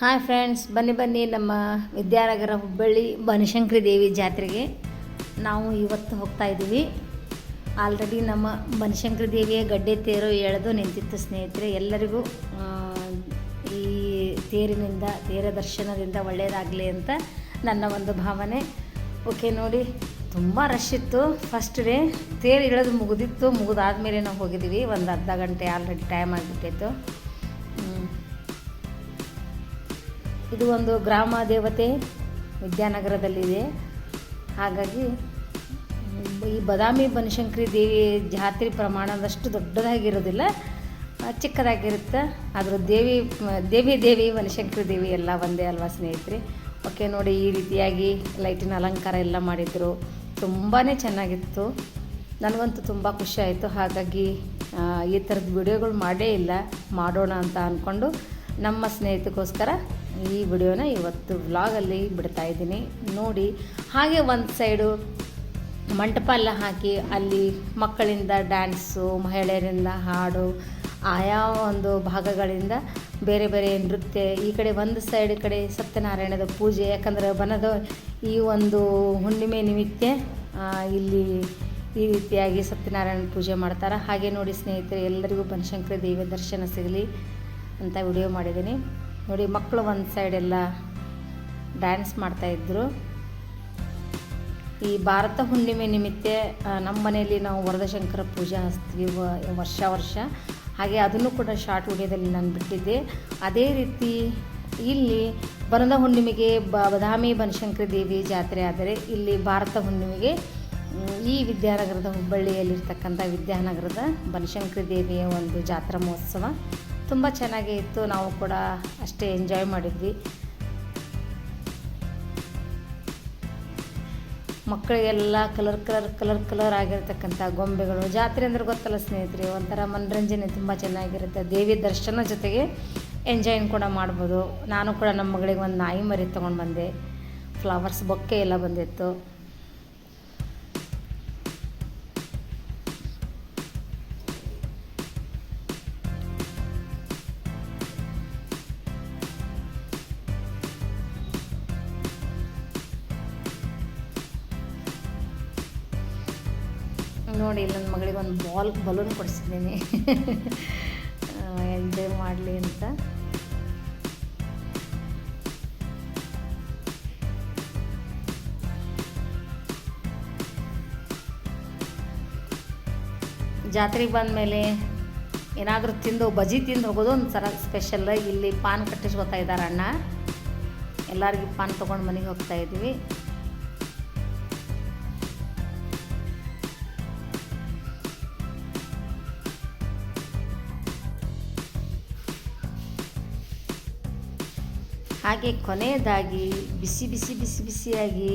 Hi friends ಬನ್ನಿ ಬನ್ನಿ ನಮ್ಮ ವಿದ್ಯಾನಗರ ಹುಬ್ಬಳ್ಳಿ ಬನಶಂಕರಿ ದೇವಿ ಜಾತ್ರೆಗೆ. ನಾವು ಇವತ್ತು ಹೋಗ್ತಾ ಇದ್ದೀವಿ. ಆಲ್ರೆಡಿ ನಮ್ಮ ಬನಶಂಕರಿ ದೇವಿಯ ಗಡ್ಡೆ ತೇರು ಎಳೆದು ನಿಂತಿತ್ತು ಸ್ನೇಹಿತರೆ. ಎಲ್ಲರಿಗೂ ಈ ತೇರಿನಿಂದ, ತೇರ ದರ್ಶನದಿಂದ ಒಳ್ಳೆಯದಾಗಲಿ ಅಂತ ನನ್ನ ಒಂದು ಭಾವನೆ. ಓಕೆ ನೋಡಿ, ತುಂಬ ರಶ್ ಇತ್ತು. ಫಸ್ಟ್ ಡೇ ತೇರು ಇಳಿದು ಮುಗಿದಿತ್ತು. ಮುಗಿದಾದ್ಮೇಲೆ ನಾವು ಹೋಗಿದ್ದೀವಿ. ಒಂದು ಅರ್ಧ ಗಂಟೆ ಆಲ್ರೆಡಿ ಟೈಮ್ ಆಗಿಬಿಟ್ಟಿತ್ತು. ಇದು ಒಂದು ಗ್ರಾಮ ದೇವತೆ ವಿದ್ಯಾನಗರದಲ್ಲಿದೆ. ಹಾಗಾಗಿ ಈ ಬದಾಮಿ ಬನಶಂಕರಿ ದೇವಿ ಜಾತ್ರೆ ಪ್ರಮಾಣದಷ್ಟು ದೊಡ್ಡದಾಗಿರೋದಿಲ್ಲ, ಚಿಕ್ಕದಾಗಿರುತ್ತೆ. ಆದರೂ ದೇವಿ ದೇವಿ ದೇವಿ, ಬನಶಂಕರಿ ದೇವಿ ಎಲ್ಲ ಒಂದೇ ಅಲ್ವಾ ಸ್ನೇಹಿತರೆ? ಓಕೆ, ನೋಡಿ ಈ ರೀತಿಯಾಗಿ ಲೈಟಿನ ಅಲಂಕಾರ ಎಲ್ಲ ಮಾಡಿದರು. ತುಂಬಾ ಚೆನ್ನಾಗಿತ್ತು. ನನಗಂತೂ ತುಂಬ ಖುಷಿ ಆಯಿತು. ಹಾಗಾಗಿ ಈ ಥರದ ವಿಡಿಯೋಗಳು ಮಾಡೇ ಇಲ್ಲ. ಮಾಡೋಣ ಅಂತ ಅಂದ್ಕೊಂಡು ನಮ್ಮ ಸ್ನೇಹಿತಕ್ಕೋಸ್ಕರ ಈ ವಿಡಿಯೋನ ಇವತ್ತು ವ್ಲಾಗಲ್ಲಿ ಬಿಡ್ತಾ ಇದ್ದೀನಿ. ನೋಡಿ, ಹಾಗೆ ಒಂದು ಸೈಡು ಮಂಟಪ ಎಲ್ಲ ಹಾಕಿ ಅಲ್ಲಿ ಮಕ್ಕಳಿಂದ ಡ್ಯಾನ್ಸು, ಮಹಿಳೆಯರಿಂದ ಹಾಡು, ಆಯಾ ಒಂದು ಭಾಗಗಳಿಂದ ಬೇರೆ ಬೇರೆ ನೃತ್ಯ, ಈ ಕಡೆ ಒಂದು ಸೈಡ್ ಕಡೆ ಸತ್ಯನಾರಾಯಣದ ಪೂಜೆ, ಯಾಕಂದರೆ ಬನದ ಈ ಒಂದು ಹುಣ್ಣಿಮೆ ನಿಮಿತ್ತ ಇಲ್ಲಿ ಈ ರೀತಿಯಾಗಿ ಸತ್ಯನಾರಾಯಣ ಪೂಜೆ ಮಾಡ್ತಾರೆ. ಹಾಗೆ ನೋಡಿ ಸ್ನೇಹಿತರೆ, ಎಲ್ಲರಿಗೂ ಬನಶಂಕರಿ ದೇವಿಯ ದರ್ಶನ ಸಿಗಲಿ. ಅಂತ ವಿಡಿಯೋ ಮಾಡಿದ್ದೀನಿ. ನೋಡಿ ಮಕ್ಕಳು ಒಂದು ಸೈಡ್ ಎಲ್ಲ ಡ್ಯಾನ್ಸ್ ಮಾಡ್ತಾಯಿದ್ರು ಈ ಭಾರತ ಹುಣ್ಣಿಮೆ ನಿಮಿತ್ತ ನಮ್ಮ ಮನೆಯಲ್ಲಿ ನಾವು ವರದಶಂಕರ ಪೂಜೆ ಹಚ್ತೀವಿ ವರ್ಷ ವರ್ಷ. ಹಾಗೆ ಅದನ್ನು ಕೂಡ ಶಾರ್ಟ್ ವಿಡಿಯೋದಲ್ಲಿ ನಾನು ಬಿಟ್ಟಿದ್ದೆ. ಅದೇ ರೀತಿ ಇಲ್ಲಿ ಬನದ ಹುಣ್ಣಿಮೆಗೆ ಬ, ಬದಾಮಿ ಬನಶಂಕರಿ ದೇವಿ ಜಾತ್ರೆ ಆದರೆ ಇಲ್ಲಿ ಭಾರತ ಹುಣ್ಣಿಮೆಗೆ ಈ ವಿದ್ಯಾನಗರದ ಹುಬ್ಬಳ್ಳಿಯಲ್ಲಿರ್ತಕ್ಕಂಥ ವಿದ್ಯಾನಗರದ ಬನಶಂಕರಿ ದೇವಿಯ ಒಂದು ಜಾತ್ರಾ ಮಹೋತ್ಸವ. ತುಂಬ ಚೆನ್ನಾಗೇ ಇತ್ತು. ನಾವು ಕೂಡ ಅಷ್ಟೇ ಎಂಜಾಯ್ ಮಾಡಿದ್ವಿ. ಮಕ್ಕಳಿಗೆಲ್ಲ ಕಲರ್ ಕಲರ್ ಕಲರ್ ಕಲರ್ ಆಗಿರ್ತಕ್ಕಂಥ ಗೊಂಬೆಗಳು, ಜಾತ್ರೆ ಅಂದ್ರೆ ಗೊತ್ತಲ್ಲ ಸ್ನೇಹಿತರೆ, ಒಂಥರ ಮನರಂಜನೆ ತುಂಬ ಚೆನ್ನಾಗಿರುತ್ತೆ. ದೇವಿ ದರ್ಶನ ಜೊತೆಗೆ ಎಂಜಾಯ್ ಕೂಡ ಮಾಡ್ಬೋದು. ನಾನು ಕೂಡ ನಮ್ಮ ಮಗಳಿಗೆ ಒಂದು ನಾಯಿ ಮರಿ ತೊಗೊಂಡು ಬಂದೆ. ಫ್ಲವರ್ಸ್ ಬೊಕ್ಕೆ ಎಲ್ಲ ಬಂದಿತ್ತು. ನೋಡಿ ನನ್ನ ಮಗಳಿಗೆ ಒಂದು ಬಾಲ್, ಬಲೂನ್ ಕೊಡಿಸಿದ್ದೀನಿ. ಎಂಜಾಯ್ ಮಾಡಲಿ ಅಂತ. ಜಾತ್ರೆಗೆ ಬಂದಮೇಲೆ ಏನಾದರೂ ತಿಂದು ಬಜಿ ತಿಂದು ಹೋಗೋದು ಒಂದು ಸರ ಸ್ಪೆಷಲ್ ಇಲ್ಲಿ ಪಾನ್ ಕಟ್ಟಿಸ್ಕೊತಾ ಇದ್ದಾರೆ ಅಣ್ಣ ಎಲ್ಲರಿಗೂ ಪಾನ್ ತೊಗೊಂಡು ಮನೆಗೆ ಹೋಗ್ತಾ ಇದ್ದೀವಿ ಹಾಗೆ ಕೊನೆಯದಾಗಿ ಬಿಸಿ ಬಿಸಿ ಬಿಸಿ ಬಿಸಿಯಾಗಿ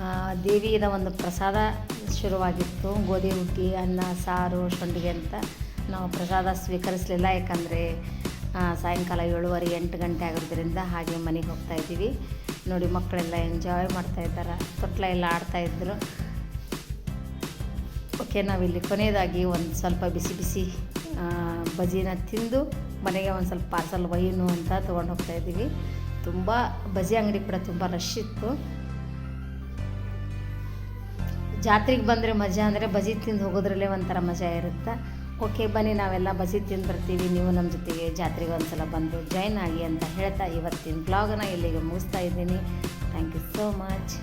ಆ, ದೇವಿಯ ಒಂದು ಪ್ರಸಾದ ಶುರುವಾಗಿತ್ತು. ಗೋಧಿ ಹುಗ್ಗಿ ಅನ್ನ ಸಾರು ಸಂಡಿಗೆ ಅಂತ ನಾವು ಪ್ರಸಾದ ಸ್ವೀಕರಿಸಲಿಲ್ಲ. ಯಾಕಂದರೆ ಸಾಯಂಕಾಲ ಏಳುವರೆ ಎಂಟು ಗಂಟೆ ಆಗೋದ್ರಿಂದ ಹಾಗೆ ಮನೆಗೆ ಹೋಗ್ತಾ ಇದ್ದೀವಿ. ನೋಡಿ ಮಕ್ಕಳೆಲ್ಲ ಎಂಜಾಯ್ ಮಾಡ್ತಾ ಇದ್ದಾರೆ. ತೊಟ್ಲ ಎಲ್ಲ ಆಡ್ತಾಯಿದ್ರು ಓಕೆ ನಾವಿಲ್ಲಿ ಕೊನೆಯದಾಗಿ ಒಂದು ಸ್ವಲ್ಪ ಬಿಸಿ ಬಿಸಿ ಬಜಿನ ತಿಂದು ಮನೆಗೆ ಒಂದು ಸ್ವಲ್ಪ ಪಾರ್ಸಲ್ ಒಯ್ಯನು ಅಂತ ತೊಗೊಂಡು ಹೋಗ್ತಾ ಇದ್ದೀವಿ. ತುಂಬ ಬಜಿ ಅಂಗಡಿ ಕೂಡ ತುಂಬ ರಶ್ ಇತ್ತು. ಜಾತ್ರೆಗೆ ಬಂದರೆ ಮಜಾ ಅಂದರೆ ಬಜಿ ತಿಂದು ಹೋಗೋದ್ರಲ್ಲೇ ಒಂಥರ ಮಜಾ ಇರುತ್ತೆ? ಓಕೆ ಬನ್ನಿ, ನಾವೆಲ್ಲ ಬಜಿ ತಿಂದು ಬರ್ತೀವಿ. ನೀವು ನಮ್ಮ ಜೊತೆಗೆ ಜಾತ್ರೆಗೆ ಒಂದ್ಸಲ ಬಂದು ಜಾಯ್ನ್ ಆಗಿ ಅಂತ ಹೇಳ್ತಾ ಇವತ್ತಿನ ಬ್ಲಾಗನ್ನ ಇಲ್ಲಿಗೆ ಮುಗಿಸ್ತಾ ಇದ್ದೀನಿ. Thank you so much